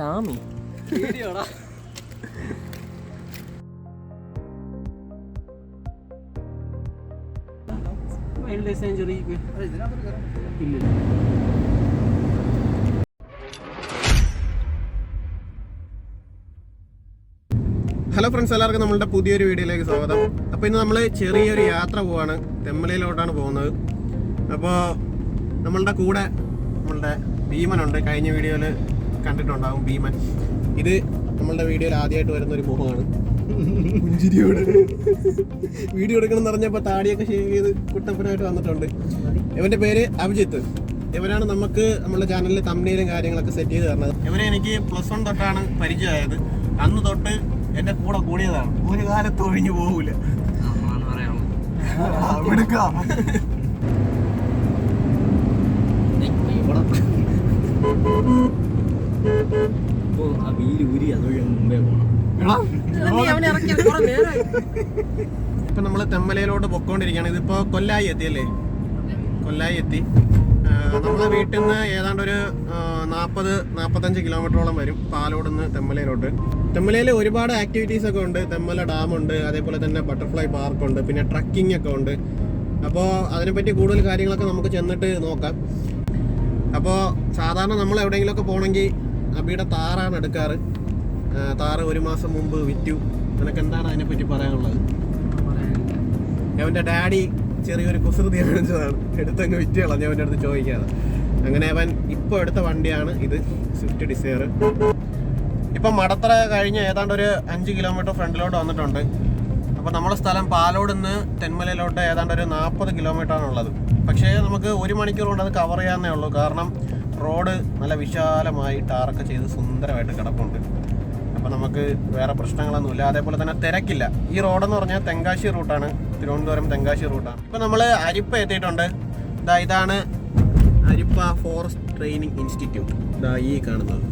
രാമി wildlife sanctuary ഇല്ല hello friends എല്ലാവർക്കും നമ്മളുടെ പുതിയൊരു വീഡിയോയിലേക്ക് സ്വാഗതം. അപ്പോൾ ഇന്ന് നമ്മൾ ചെറിയൊരു യാത്ര പോവാണ്. തെമ്മലയിലോട്ടാണ് പോകുന്നത്. അപ്പോൾ നമ്മളുടെ കൂടെ നമ്മളുടെ ഭീമനുണ്ട്. കഴിഞ്ഞ വീഡിയോയിൽ കണ്ടിട്ടുണ്ടാവും ഭീമൻ. ഇത് നമ്മളുടെ വീഡിയോയിൽ ആദ്യമായിട്ട് വരുന്ന ഒരു മുഖമാണ് പുഞ്ചിരിയോട് വീഡിയോ എടുക്കണം എന്ന് പറഞ്ഞപ്പോൾ താടിയൊക്കെ ഷേവ് ചെയ്ത് കുട്ടപ്പനായിട്ട് വന്നിട്ടുണ്ട്. ഇവന്റെ പേര് അഭിജിത്ത്. ഇവരാണ് നമുക്ക് നമ്മുടെ ചാനലിലെ തമ്മിലും കാര്യങ്ങളൊക്കെ സെറ്റ് ചെയ്ത് തരുന്നത് ഇവരെ എനിക്ക് പ്ലസ് വൺ തൊട്ടാണ് പരിചയമായത്. അന്ന് തൊട്ട് എന്റെ കൂടെ കൂടിയതാണ്. ഒരു കാലത്ത് ഒഴിഞ്ഞു പോകൂല ആ വീൽ ഊരി അതുവഴി മുമ്പേ പോണം. ഇപ്പൊ നമ്മൾ തെമ്മലയിലോട്ട് പൊക്കോണ്ടിരിക്കുകയാണ്. ഇതിപ്പോ കൊല്ലായി എത്തിയല്ലേ? കൊല്ലായി എത്തി. ആ, നമ്മളെ വീട്ടിൽ നിന്ന് ഏതാണ്ട് ഒരു നാൽപ്പത് നാൽപ്പത്തഞ്ച് കിലോമീറ്ററോളം വരും പാലോട് നിന്ന് തെമ്മലയിലോട്ട്. തെമ്മലയിൽ ഒരുപാട് ആക്ടിവിറ്റീസ് ഒക്കെ ഉണ്ട്. തെമ്മല ഡാം ഉണ്ട് അതേപോലെ തന്നെ ബട്ടർഫ്ലൈ പാർക്ക് ഉണ്ട് പിന്നെ ട്രക്കിംഗ് ഒക്കെ ഉണ്ട്. അപ്പോൾ അതിനെപ്പറ്റി കൂടുതൽ കാര്യങ്ങളൊക്കെ നമുക്ക് ചെന്നിട്ട് നോക്കാം. അപ്പോൾ സാധാരണ നമ്മൾ എവിടെയെങ്കിലുമൊക്കെ പോകണമെങ്കിൽ അബിയുടെ താറാണ് എടുക്കാറ്. താറ ഒരു മാസം മുമ്പ് വിറ്റു. നിനക്ക് എന്താണ് അതിനെപ്പറ്റി പറയാനുള്ളത്? അവന്റെ ഡാഡി ചെറിയൊരു കുസൃതി കാണിച്ചതാണ് എടുത്തങ്ങ് വിറ്റ് കളഞ്ഞു അവന്റെ അടുത്ത് ചോദിക്കാതെ അങ്ങനെ അവൻ ഇപ്പോൾ എടുത്ത വണ്ടിയാണ് ഇത് സ്വിഫ്റ്റ് ഡിസയർ ഇപ്പം മടത്തറ കഴിഞ്ഞ് ഏതാണ്ട് ഒരു അഞ്ച് കിലോമീറ്റർ ഫ്രണ്ടിലോട്ട് വന്നിട്ടുണ്ട്. അപ്പോൾ നമ്മുടെ സ്ഥലം പാലോട് നിന്ന് തെന്മലയിലോട്ട് ഏതാണ്ട് ഒരു നാൽപ്പത് ഉള്ളത് പക്ഷേ നമുക്ക് ഒരു മണിക്കൂർ കൊണ്ട് അത് കവർ ചെയ്യാന്നേ ഉള്ളൂ. കാരണം റോഡ് നല്ല വിശാലമായി ടാറൊക്കെ ചെയ്ത് സുന്ദരമായിട്ട് കിടപ്പുണ്ട്. അപ്പോൾ നമുക്ക് വേറെ പ്രശ്നങ്ങളൊന്നുമില്ല അതേപോലെ തന്നെ തിരക്കില്ല. ഈ റോഡെന്ന് പറഞ്ഞാൽ തെങ്കാശി റൂട്ടാണ്. തിരുവനന്തപുരം തെങ്കാശി റൂട്ടാണ്. ഇപ്പം നമ്മൾ അരിപ്പ എത്തിയിട്ടുണ്ട്. ഇതാ ഇതാണ് അരിപ്പ ഫോറസ്റ്റ് ട്രെയിനിങ് ഇൻസ്റ്റിറ്റ്യൂട്ട്. ഇതാ ഈ കാണുന്നത്.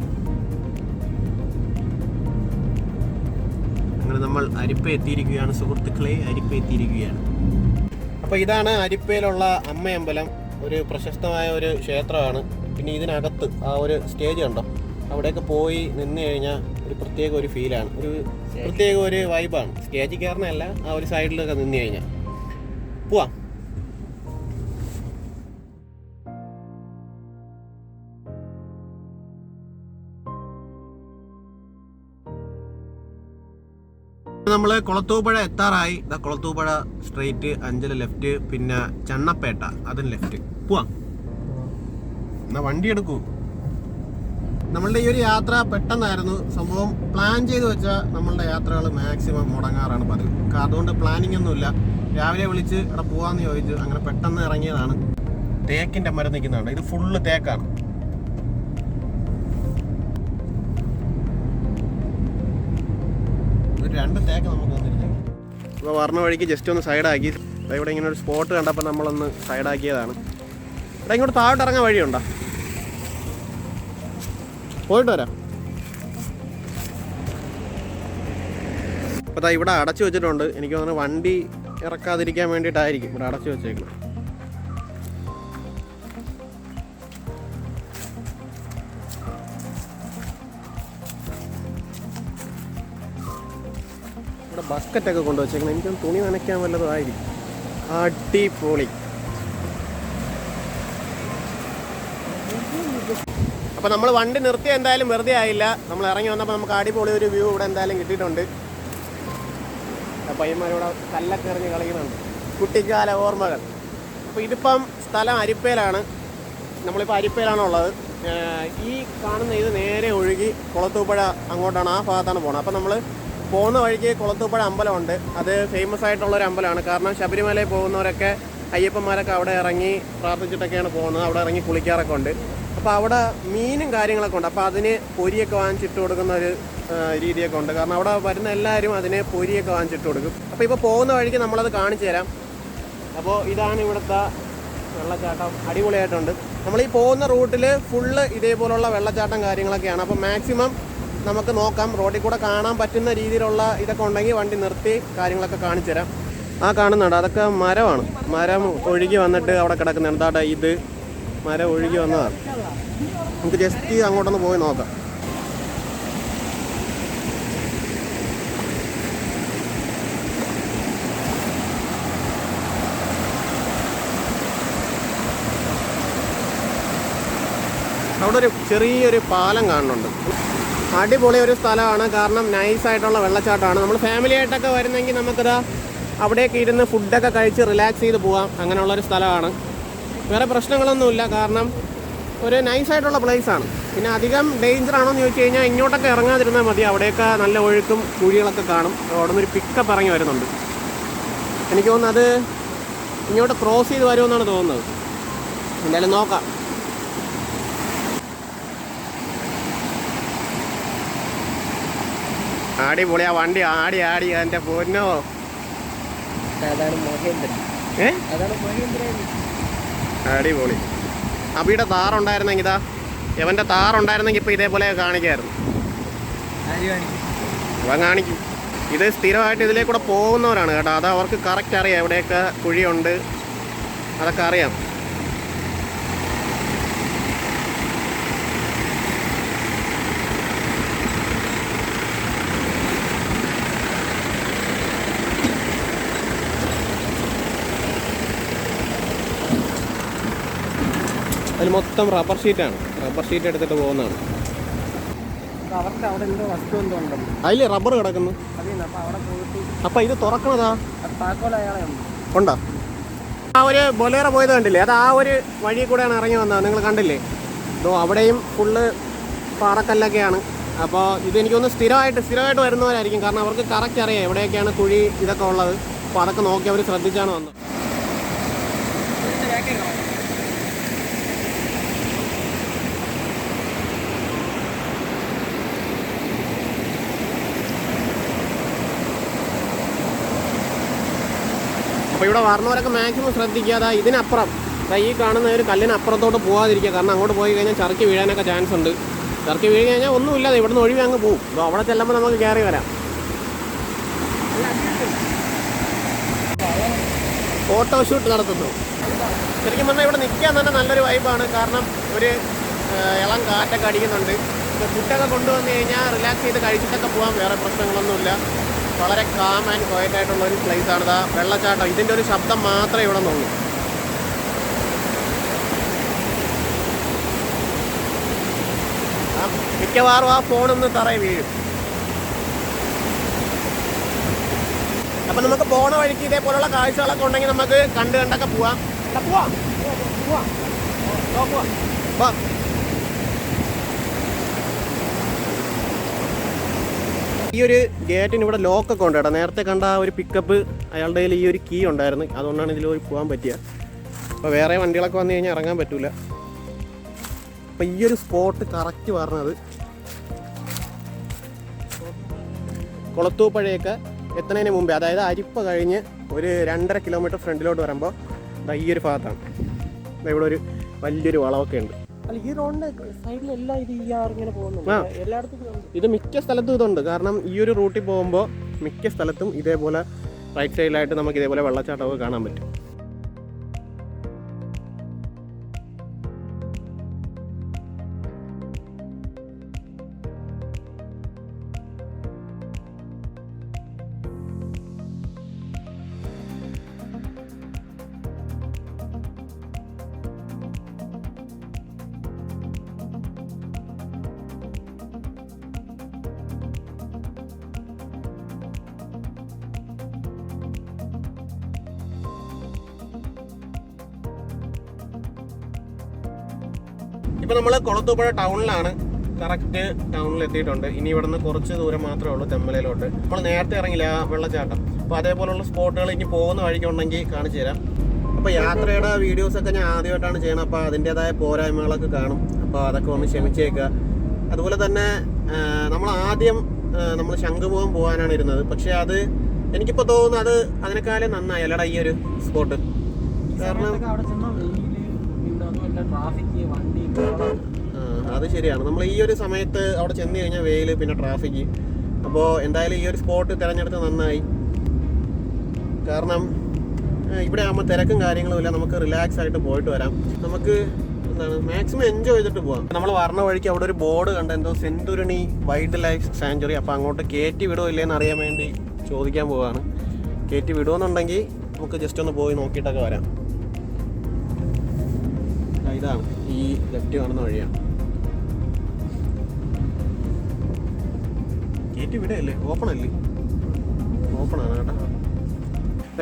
അങ്ങനെ നമ്മൾ അരിപ്പ എത്തിയിരിക്കുകയാണ്. സുഹൃത്തുക്കളെ അരിപ്പ എത്തിയിരിക്കുകയാണ്. അപ്പോൾ ഇതാണ് അരിപ്പയിലുള്ള അമ്മയമ്പലം. ഒരു പ്രശസ്തമായ ഒരു ക്ഷേത്രമാണ്. പിന്നെ ഇതിനകത്ത് ആ ഒരു സ്റ്റേജ് കണ്ടോ? അവിടെയൊക്കെ പോയി നിന്ന് കഴിഞ്ഞാൽ ഒരു പ്രത്യേക ഒരു ഫീലാണ് ഒരു പ്രത്യേക ഒരു വൈബാണ് സ്റ്റേജിൽ കയറുന്നതല്ല ആ ഒരു സൈഡിലൊക്കെ നിന്ന് കഴിഞ്ഞാൽ പോവാം. നമ്മൾ കുളത്തൂപ്പുഴ എത്താറായി. ഇതാ കുളത്തൂപ്പുഴ സ്ട്രെയിറ്റ് അഞ്ചൽ ലെഫ്റ്റ് പിന്നെ ചണ്ണപ്പേട്ട അതിന് ലെഫ്റ്റ് പോവാം. എന്നാ വണ്ടി എടുക്കൂ. നമ്മളുടെ ഈ ഒരു യാത്ര പെട്ടെന്നായിരുന്നു. സംഭവം പ്ലാൻ ചെയ്ത് വെച്ചാൽ നമ്മളുടെ യാത്രകൾ മാക്സിമം മുടങ്ങാറാണ് പതിവ്. അതുകൊണ്ട് പ്ലാനിങ് ഒന്നുമില്ല. രാവിലെ വിളിച്ച് ഇവിടെ പോവാന്ന് ചോദിച്ചു അങ്ങനെ പെട്ടെന്ന് ഇറങ്ങിയതാണ്. തേക്കിന്റെ മരം നിൽക്കുന്നതാണ് ഇത് ഫുള്ള് തേക്കാണ്. ഒരു രണ്ട് തേക്ക് നമുക്ക് വന്നിരുന്നു. ഇപ്പോൾ വർണ വഴിക്ക് ജസ്റ്റ് ഒന്ന് സൈഡാക്കി ഇവിടെ ഇങ്ങനെ ഒരു സ്പോട്ട് കണ്ടപ്പോൾ നമ്മളൊന്ന് സൈഡാക്കിയതാണ് ഇവിടെ ഇങ്ങോട്ട് താഴോട്ട് ഇറങ്ങാൻ വഴിയുണ്ടോ? പോയിട്ട് വരാം. അപ്പോൾ ദാ ഇവിടെ അടച്ചു വെച്ചിട്ടുണ്ട്. എനിക്ക് തോന്നുന്നു വണ്ടി ഇറക്കാതിരിക്കാൻ വേണ്ടിയിട്ടായിരിക്കും ഇവിടെ അടച്ചു വെച്ചേക്കുന്നത്. ഇവിടെ ബക്കറ്റൊക്കെ കൊണ്ടുവച്ചേക്കണം എനിക്കൊന്ന് തുണി നനയ്ക്കാൻ വല്ലതും ആയിരിക്കും. അടിപൊളി. അപ്പോൾ നമ്മൾ വണ്ടി നിർത്തി എന്തായാലും വെറുതെ ആയില്ല. നമ്മൾ ഇറങ്ങി വന്നപ്പോൾ നമുക്ക് അടിപൊളി ഒരു വ്യൂ ഇവിടെ എന്തായാലും കിട്ടിയിട്ടുണ്ട്. പയ്യന്മാരിവിടെ കല്ലൊക്കെ എറിഞ്ഞ് കളിക്കുന്നുണ്ട്. കുട്ടിക്കാല ഓർമ്മകൾ. അപ്പോൾ ഇതിപ്പം സ്ഥലം അരിപ്പയിലാണ് നമ്മളിപ്പോൾ അരിപ്പയിലാണുള്ളത് ഈ കാണുന്ന ഇത് നേരെ ഒഴുകി കുളത്തൂപ്പുഴ അങ്ങോട്ടാണ് ആ ഭാഗത്താണ് പോകുന്നത് അപ്പോൾ നമ്മൾ പോകുന്ന വഴിക്ക് കുളത്തൂപ്പുഴ അമ്പലമുണ്ട്. അത് ഫേമസ് ആയിട്ടുള്ള ഒരു അമ്പലമാണ്. കാരണം ശബരിമലയിൽ പോകുന്നവരൊക്കെ അയ്യപ്പന്മാരൊക്കെ അവിടെ ഇറങ്ങി പ്രാർത്ഥിച്ചിട്ടൊക്കെയാണ് പോകുന്നത്. അവിടെ ഇറങ്ങി കുളിക്കാറൊക്കെ ഉണ്ട്. അപ്പോൾ അവിടെ മീനും കാര്യങ്ങളൊക്കെ ഉണ്ട്. അപ്പോൾ അതിന് പൊരിയൊക്കെ വാങ്ങിച്ചിട്ട് കൊടുക്കുന്ന ഒരു രീതിയൊക്കെ ഉണ്ട്. കാരണം അവിടെ വരുന്ന എല്ലാവരും അതിന് പൊരിയൊക്കെ വാങ്ങിച്ചിട്ട് കൊടുക്കും. അപ്പോൾ ഇപ്പോൾ പോകുന്ന വഴിക്ക് നമ്മളത് കാണിച്ചു തരാം. അപ്പോൾ ഇതാണ് ഇവിടുത്തെ വെള്ളച്ചാട്ടം അടിപൊളിയായിട്ടുണ്ട്. നമ്മൾ ഈ പോകുന്ന റൂട്ടിൽ ഫുള്ള് ഇതേപോലുള്ള വെള്ളച്ചാട്ടം കാര്യങ്ങളൊക്കെയാണ്. അപ്പോൾ മാക്സിമം നമുക്ക് നോക്കാം. റോഡിൽ കൂടെ കാണാൻ പറ്റുന്ന രീതിയിലുള്ള ഇതൊക്കെ ഉണ്ടെങ്കിൽ വണ്ടി നിർത്തി കാര്യങ്ങളൊക്കെ കാണിച്ചു തരാം. ആ കാണുന്നുണ്ട്. അതൊക്കെ മരമാണ്. മരം ഒഴുകി വന്നിട്ട് അവിടെ കിടക്കുന്നുണ്ട്. അതാ ഇത്? മര ഒഴുകി വന്നതാണ്. നമുക്ക് ജസ്റ്റ് അങ്ങോട്ടൊന്ന് പോയി നോക്കാം. അവിടെ ഒരു ചെറിയൊരു പാലം കാണുന്നുണ്ട്. അടിപൊളി ഒരു സ്ഥലമാണ്. കാരണം നൈസായിട്ടുള്ള വെള്ളച്ചാട്ടമാണ്. നമ്മൾ ഫാമിലി ആയിട്ടൊക്കെ വരുന്നെങ്കിൽ നമുക്കത് അവിടെയൊക്കെ ഇരുന്ന് ഫുഡൊക്കെ കഴിച്ച് റിലാക്സ് ചെയ്ത് പോകാം അങ്ങനെയുള്ളൊരു സ്ഥലമാണ്. വേറെ പ്രശ്നങ്ങളൊന്നുമില്ല. കാരണം ഒരു നൈസായിട്ടുള്ള ആണ്. പിന്നെ അധികം ഡേഞ്ചർ ആണോ എന്ന് ചോദിച്ചു കഴിഞ്ഞാൽ ഇങ്ങോട്ടൊക്കെ ഇറങ്ങാതിരുന്നാൽ മതി. അവിടെയൊക്കെ നല്ല ഒഴുക്കും കുഴികളൊക്കെ കാണും. അവിടെ നിന്നൊരു പിക്കപ്പ് ഇറങ്ങി വരുന്നുണ്ട്. എനിക്ക് തോന്നുന്നു അത് ഇങ്ങോട്ട് ക്രോസ് ചെയ്ത് വരുമെന്നാണ് തോന്നുന്നത്. എന്തായാലും നോക്കാം. അടിപൊളി ആ വണ്ടി. ആടി ആടി എന്റെ പൊന്നോ. അതാണ് മഹേന്ദ്രൻ. ഏ? അതാണ് മഹേന്ദ്രൻ. അടിപൊളി. അബിയുടെ താറുണ്ടായിരുന്നെങ്കിൽ ഇതാ എവന്റെ താറുണ്ടായിരുന്നെങ്കിൽ ഇപ്പോൾ ഇതേപോലെ കാണിക്കായിരുന്നു. അവൻ കാണിക്കും. ഇത് സ്ഥിരമായിട്ട് ഇതിലേക്കൂടെ പോകുന്നവരാണ് കേട്ടോ. അത് അവർക്ക് കറക്റ്റ് അറിയാം. എവിടെയൊക്കെ കുഴിയുണ്ട് അതൊക്കെ അറിയാം. അതിൽ മൊത്തം റബ്ബർ ഷീറ്റാണ് റബ്ബർ ഷീറ്റ് എടുത്തിട്ട് പോകുന്നതാണ്. അവർക്ക് അവിടെ എന്തോ വസ്തു എന്തോ ഉണ്ടല്ലോ അതിൽ റബ്ബർ കിടക്കുന്നു. അപ്പൊ ഇത് തുറക്കണതാ? ഉണ്ടോ. ആ ഒരു ബൊലേറ പോയത് കണ്ടില്ലേ? അത് ആ ഒരു വഴി കൂടെയാണ് ഇറങ്ങി വന്നത്. നിങ്ങൾ കണ്ടില്ലേ? ഇതോ അവിടെയും ഫുള്ള് പാറക്കല്ലൊക്കെയാണ്. അപ്പോൾ ഇത് എനിക്കൊന്ന് സ്ഥിരമായിട്ട് സ്ഥിരമായിട്ട് വരുന്നവരായിരിക്കും. കാരണം അവർക്ക് കറക്റ്റ് അറിയാം എവിടെയൊക്കെയാണ് കുഴി ഇതൊക്കെ ഉള്ളത്. അപ്പോൾ അതൊക്കെ നോക്കി അവർ ശ്രദ്ധിച്ചാണ് വന്നത്. അപ്പോൾ ഇവിടെ വരുന്നവരൊക്കെ മാക്സിമം ശ്രദ്ധിക്കാതെ ഇതിനപ്പുറം. ഈ കാണുന്ന ഒരു കല്ലിനപ്പുറത്തോട്ട് പോകാതിരിക്കുക കാരണം അങ്ങോട്ട് പോയി കഴിഞ്ഞാൽ ചറുക്കി വീഴാനൊക്കെ ചാൻസ് ഉണ്ട്. ചറുക്കി വീഴ് കഴിഞ്ഞാൽ ഒന്നുമില്ലാതെ ഇവിടുന്ന് ഒഴിവ് അങ്ങ് പോകും അപ്പോൾ അവിടെ ചെല്ലുമ്പോൾ നമുക്ക് കയറി വരാം. ഫോട്ടോഷൂട്ട് നടത്തുന്നു. ശരിക്കും പറഞ്ഞാൽ ഇവിടെ നിൽക്കാൻ തന്നെ നല്ലൊരു വൈബാണ് കാരണം ഒരു ഇളം കാറ്റൊക്കെ അടിക്കുന്നുണ്ട്. ഫുഡൊക്കെ കൊണ്ടുവന്ന് കഴിഞ്ഞാൽ റിലാക്സ് ചെയ്ത് കഴിച്ചിട്ടൊക്കെ പോകാം വേറെ പ്രശ്നങ്ങളൊന്നുമില്ല. വളരെ കാം ആൻഡ് ക്വയറ്റ് ആയിട്ടുള്ള ഒരു പ്ലേസ് ആണ്. ഇതാ വെള്ളച്ചാട്ടം. ഇതിന്റെ ഒരു ശബ്ദം മാത്രമേ ഇവിടെ നിന്നുള്ളൂ. മിക്കവാറും ആ ഫോണൊന്ന് തറയെ വീഴും. അപ്പം നമുക്ക് പോണ വഴിക്ക് ഇതേപോലുള്ള കാഴ്ചകളൊക്കെ ഉണ്ടെങ്കിൽ നമുക്ക് കണ്ട് കണ്ടൊക്കെ പോവാം. പോവാം. പോവാം. പോവാം പോവാം വാ ഈ ഒരു ഗേറ്റിന് ഇവിടെ ലോക്കൊക്കെ ഉണ്ട് കേട്ടോ. നേരത്തെ കണ്ട ആ ഒരു പിക്കപ്പ് അയാളുടെ കയ്യിൽ ഈ ഒരു കീ ഉണ്ടായിരുന്നു. അതുകൊണ്ടാണ് ഇതിൽ പോയി പോകാൻ പറ്റിയത് അപ്പോൾ വേറെ വണ്ടികളൊക്കെ വന്നു കഴിഞ്ഞാൽ ഇറങ്ങാൻ പറ്റൂല. അപ്പോൾ ഈ ഒരു സ്പോട്ട് കറക്റ്റ് പറഞ്ഞത് കുളത്തൂപ്പഴയൊക്കെ എത്തുന്നതിന് മുമ്പേ അതായത് അരിപ്പ കഴിഞ്ഞ് ഒരു രണ്ടര കിലോമീറ്റർ ഫ്രണ്ടിലോട്ട് വരുമ്പോൾ ഈ ഒരു ഭാഗത്താണ്. ഇവിടെ ഒരു വലിയൊരു വളമൊക്കെ ഉണ്ട്. ഈ റോഡിന്റെ സൈഡിലെല്ലാം ഇത് ഈ ആറ് ഇങ്ങനെ പോകുന്നുണ്ട്. എല്ലായിടത്തും. ഇത് മിക്ക സ്ഥലത്തും ഇതുണ്ട് കാരണം ഈ ഒരു റൂട്ടിൽ പോകുമ്പോൾ മിക്ക സ്ഥലത്തും ഇതേപോലെ റൈറ്റ് സൈഡിലായിട്ട് നമുക്ക് ഇതേപോലെ വെള്ളച്ചാട്ടമൊക്കെ കാണാൻ പറ്റും ഇപ്പൊ നമ്മൾ കൊളത്തൂപ്പുഴ ടൗണിലാണ്. കറക്റ്റ് ടൗണിൽ എത്തിയിട്ടുണ്ട് ഇനി ഇവിടുന്ന് കുറച്ച് ദൂരം മാത്രമേ ഉള്ളൂ തെമ്മലയിലോട്ട്. നമ്മൾ നേരത്തെ ഇറങ്ങില്ല ആ വെള്ളച്ചാട്ടം? അപ്പോൾ അതേപോലുള്ള സ്പോട്ടുകൾ ഇനി പോകുന്ന വഴിക്കുണ്ടെങ്കിൽ കാണിച്ചു തരാം. അപ്പോൾ യാത്രയുടെ വീഡിയോസ് ഒക്കെ ഞാൻ ആദ്യമായിട്ടാണ് ചെയ്യണം അപ്പോൾ അതിന്റെതായ പോരായ്മകളൊക്കെ കാണും. അപ്പോൾ അതൊക്കെ ഒന്ന് ക്ഷമിച്ചേക്കുക അതുപോലെ തന്നെ നമ്മൾ ആദ്യം നമ്മൾ ശംഖുമുഖം പോകാനാണ് ഇരുന്നത്. പക്ഷേ അത് എനിക്കിപ്പോൾ തോന്നുന്നു അത് അതിനേക്കാളും നന്നായി. അല്ലടാ ഈ ഒരു സ്പോട്ട്. കാരണം ട്രാഫിക് അത് ശരിയാണ്. നമ്മൾ ഈ ഒരു സമയത്ത് അവിടെ ചെന്ന് കഴിഞ്ഞാൽ വെയിൽ പിന്നെ ട്രാഫിക്. അപ്പോൾ എന്തായാലും ഈ ഒരു സ്പോട്ട് തിരഞ്ഞെടുത്ത് നന്നായി. കാരണം ഇവിടെ ആകുമ്പോൾ തിരക്കും കാര്യങ്ങളും ഇല്ല. നമുക്ക് റിലാക്സ് ആയിട്ട് പോയിട്ട് വരാം. നമുക്ക് എന്താണ് മാക്സിമം എൻജോയ് ചെയ്തിട്ട് പോവാം. നമ്മൾ വരണ വഴിക്ക് അവിടെ ഒരു ബോർഡ് കണ്ട എന്തോ സെന്തുരണി വൈൽഡ് ലൈഫ് സാഞ്ചുറി അപ്പോൾ അങ്ങോട്ട് കയറ്റി വിടുമോ ഇല്ലേന്ന് അറിയാൻ വേണ്ടി ചോദിക്കാൻ പോവാണ്. കയറ്റി വിടുമെന്നുണ്ടെങ്കിൽ നമുക്ക് ജസ്റ്റ് ഒന്ന് പോയി നോക്കിയിട്ടൊക്കെ വരാം. ഇതാണ്. ലെഫ്റ്റ് കാണുന്ന വഴിയാണ് ഗേറ്റ് ഇവിടെ അല്ലേ? ഓപ്പൺ അല്ലേ ഓപ്പൺ ആണ് കേട്ടോ.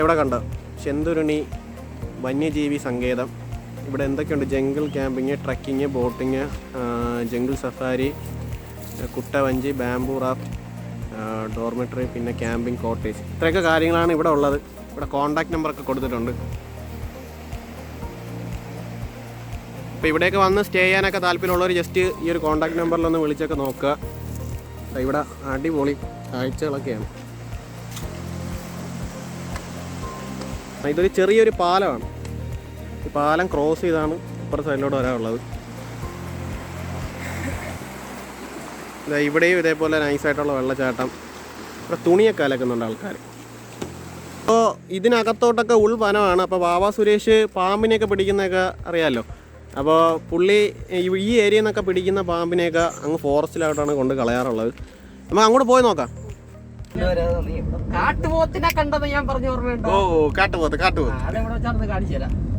എവിടെ കണ്ട? ചെന്തുരുണി വന്യജീവി സങ്കേതം. ഇവിടെ എന്തൊക്കെയുണ്ട്? Jungle camping trekking boating jungle safari കുട്ടവഞ്ചി bamboo raft dormitory പിന്നെ ക്യാമ്പിംഗ് കോട്ടേജ്. ഇത്രയൊക്കെ കാര്യങ്ങളാണ് ഇവിടെ ഉള്ളത്. ഇവിടെ കോൺടാക്റ്റ് നമ്പറൊക്കെ കൊടുത്തിട്ടുണ്ട്. അപ്പോൾ ഇവിടെയൊക്കെ വന്ന് സ്റ്റേ ചെയ്യാനൊക്കെ താല്പര്യമുള്ളവർ ജസ്റ്റ് ഈ ഒരു കോൺടാക്ട് നമ്പറിലൊന്ന് വിളിച്ചൊക്കെ നോക്കുക. ഇവിടെ അടിപൊളി കാഴ്ചകളൊക്കെയാണ്. ഇതൊരു ചെറിയൊരു പാലമാണ്. ഈ പാലം ക്രോസ് ചെയ്താണ് ഇപ്പുറത്തെ സൈഡിലോട്ട് വരാനുള്ളത്. ഇവിടെയും ഇതേപോലെ നൈസായിട്ടുള്ള വെള്ളച്ചാട്ടം. ഇവിടെ തുണിയൊക്കെ അലക്കുന്നുണ്ട് ആൾക്കാർ അപ്പോൾ ഇതിനകത്തോട്ടൊക്കെ ഉൾവനമാണ്. അപ്പോൾ ബാബാ സുരേഷ് പാമ്പിനെയൊക്കെ പിടിക്കുന്നതൊക്കെ അറിയാമല്ലോ അപ്പോൾ പുള്ളി ഈ- ഏരിയയിൽ നിന്നൊക്കെ പിടിക്കുന്ന പാമ്പിനെയൊക്കെ അങ്ങ് ഫോറസ്റ്റിലായിട്ടാണ് കൊണ്ട് കളയാറുള്ളത്. നമുക്ക് അങ്ങോട്ട് പോയി നോക്കാം. കാട്ടുപോത്തിനെ കണ്ടെന്ന് ഞാൻ പറഞ്ഞു ഓർമ്മയുണ്ടോ? ഓ കാട്ടുപോത്ത് കാട്ടുപോത്ത്. അതെവിടെ വെച്ചാണെന്ന് കാണിച്ചു തരാം.